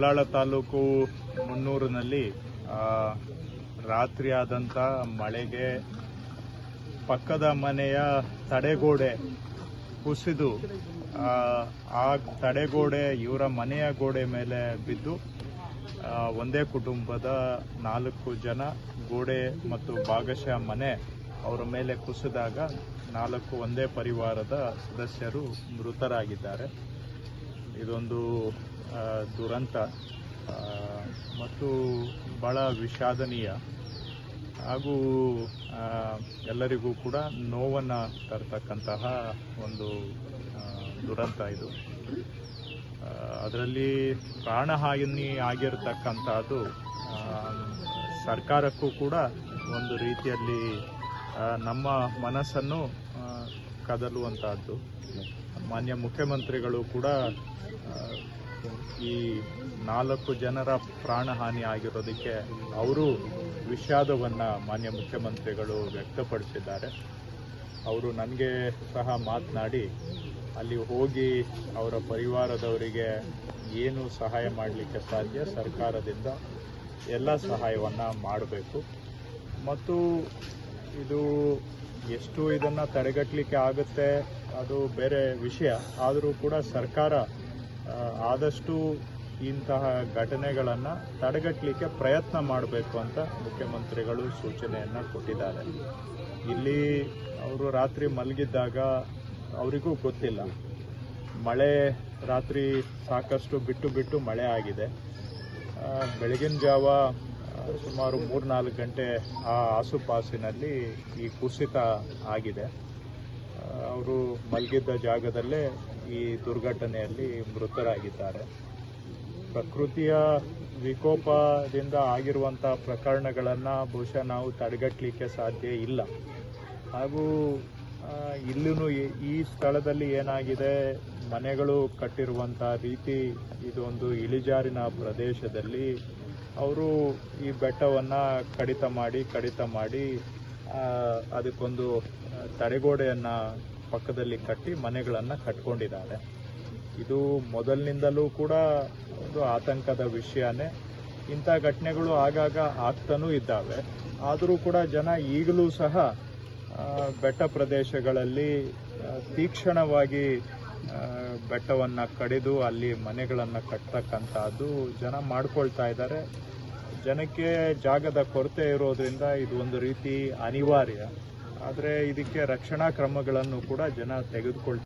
ಉಳ್ಳಾಳ ತಾಲೂಕು ಮುನ್ನೂರಿನಲ್ಲಿ ರಾತ್ರಿ ಆದಂಥ ಮಳೆಗೆ ಪಕ್ಕದ ಮನೆಯ ತಡೆಗೋಡೆ ಕುಸಿದು, ಆ ತಡೆಗೋಡೆ ಇವರ ಮನೆಯ ಗೋಡೆ ಮೇಲೆ ಬಿದ್ದು ಒಂದೇ ಕುಟುಂಬದ ನಾಲ್ಕು ಜನ ಗೋಡೆ ಮತ್ತು ಭಾಗಶಃ ಮನೆ ಅವರ ಮೇಲೆ ಕುಸಿದಾಗ ನಾಲ್ಕು ಒಂದೇ ಪರಿವಾರದ ಸದಸ್ಯರು ಮೃತರಾಗಿದ್ದಾರೆ. ಇದೊಂದು ದುರಂತ. ಮತ್ತು ಬಹಳ ವಿಷಾದನೀಯ. ಹಾಗೂ ಎಲ್ಲರಿಗೂ ಕೂಡ ನೋವನ್ನು ತರ್ತಕ್ಕಂತಹ ಒಂದು ದುರಂತ ಇದು. ಅದರಲ್ಲಿ ಪ್ರಾಣಹಾಯಿನಿ ಆಗಿರ್ತಕ್ಕಂಥದ್ದು ಸರ್ಕಾರಕ್ಕೂ ಕೂಡ ಒಂದು ರೀತಿಯಲ್ಲಿ ನಮ್ಮ ಮನಸ್ಸನ್ನು ಕದಲುವಂತಹದ್ದು ಮಾನ್ಯ ಮುಖ್ಯಮಂತ್ರಿಗಳು ಕೂಡ ಈ ನಾಲ್ಕು ಜನರ ಪ್ರಾಣಹಾನಿ ಆಗಿರೋದಕ್ಕೆ ಅವರು ವಿಷಾದವನ್ನು ಮಾನ್ಯ ಮುಖ್ಯಮಂತ್ರಿಗಳು ವ್ಯಕ್ತಪಡಿಸಿದ್ದಾರೆ. ಅವರು ನನಗೆ ಸಹ ಮಾತನಾಡಿ, ಅಲ್ಲಿ ಹೋಗಿ ಅವರ ಪರಿವಾರದವರಿಗೆ ಏನು ಸಹಾಯ ಮಾಡಲಿಕ್ಕೆ ಸಾಧ್ಯ, ಸರ್ಕಾರದಿಂದ ಎಲ್ಲ ಸಹಾಯವನ್ನು ಮಾಡಬೇಕು. ಮತ್ತು ಇದು ಎಷ್ಟು ಇದನ್ನು ತಡೆಗಟ್ಟಲಿಕ್ಕೆ ಆಗುತ್ತೆ, ಅದು ಬೇರೆ ವಿಷಯ. ಆದರೂ ಕೂಡ ಸರ್ಕಾರ ಆದಷ್ಟು ಇಂತಹ ಘಟನೆಗಳನ್ನು ತಡೆಗಟ್ಟಲಿಕ್ಕೆ ಪ್ರಯತ್ನ ಮಾಡಬೇಕು ಅಂತ ಮುಖ್ಯಮಂತ್ರಿಗಳು ಸೂಚನೆಯನ್ನು ಕೊಟ್ಟಿದ್ದಾರೆ. ಇಲ್ಲಿ ಅವರು ರಾತ್ರಿ ಮಲಗಿದ್ದಾಗ ಅವರಿಗೂ ಗೊತ್ತಿಲ್ಲ. ಮಳೆ ರಾತ್ರಿ ಸಾಕಷ್ಟು ಬಿಟ್ಟು ಬಿಟ್ಟು ಮಳೆ ಆಗಿದೆ. ಬೆಳಗಿನ ಜಾವ ಸುಮಾರು ಮೂರ್ನಾಲ್ಕು ಗಂಟೆ ಆ ಆಸುಪಾಸಿನಲ್ಲಿ ಈ ಕುಸಿತ ಆಗಿದೆ. ಅವರು ಮಲಗಿದ್ದ ಜಾಗದಲ್ಲೇ ಈ ದುರ್ಘಟನೆಯಲ್ಲಿ ಮೃತರಾಗಿದ್ದಾರೆ. ಪ್ರಕೃತಿಯ ವಿಕೋಪದಿಂದ ಆಗಿರುವಂಥ ಪ್ರಕರಣಗಳನ್ನು ಬಹುಶಃ ನಾವು ತಡೆಗಟ್ಟಲಿಕ್ಕೆ ಸಾಧ್ಯ ಇಲ್ಲ. ಹಾಗೂ ಇಲ್ಲೂ ಈ ಸ್ಥಳದಲ್ಲಿ ಏನಾಗಿದೆ, ಮನೆಗಳು ಕಟ್ಟಿರುವಂಥ ರೀತಿ, ಇದೊಂದು ಇಳಿಜಾರಿನ ಪ್ರದೇಶದಲ್ಲಿ ಅವರು ಈ ಬೆಟ್ಟವನ್ನು ಕಡಿತ ಮಾಡಿ ಕಡಿತ ಮಾಡಿ ಅದಕ್ಕೊಂದು ತಡೆಗೋಡೆಯನ್ನು ಪಕ್ಕದಲ್ಲಿ ಕಟ್ಟಿ ಮನೆಗಳನ್ನು ಕಟ್ಕೊಂಡಿದ್ದಾರೆ. ಇದು ಮೊದಲಿನಿಂದಲೂ ಕೂಡ ಒಂದು ಆತಂಕದ ವಿಷಯನೇ. ಇಂಥ ಘಟನೆಗಳು ಆಗಾಗ ಆಗ್ತಾನೂ ಇದ್ದಾವೆ. ಆದರೂ ಕೂಡ ಜನ ಈಗಲೂ ಸಹ ಬೆಟ್ಟ ಪ್ರದೇಶಗಳಲ್ಲಿ ತೀಕ್ಷ್ಣವಾಗಿ ಬೆಟ್ಟವನ್ನು ಕಡಿದು ಅಲ್ಲಿ ಮನೆಗಳನ್ನು ಕಟ್ತಕ್ಕಂಥದ್ದು ಜನ ಮಾಡ್ಕೊಳ್ತಾ ಇದ್ದಾರೆ. ಜನಕ್ಕೆ ಜಾಗದ ಕೊರತೆ ಇರೋದ್ರಿಂದ ಇದು ಒಂದು ರೀತಿ ಅನಿವಾರ್ಯ. ಆದರೆ ಇದಕ್ಕೆ ರಕ್ಷಣಾ ಕ್ರಮಗಳನ್ನು ಕೂಡ ಜನ ತೆಗೆದುಕೊಳ್ತಾರೆ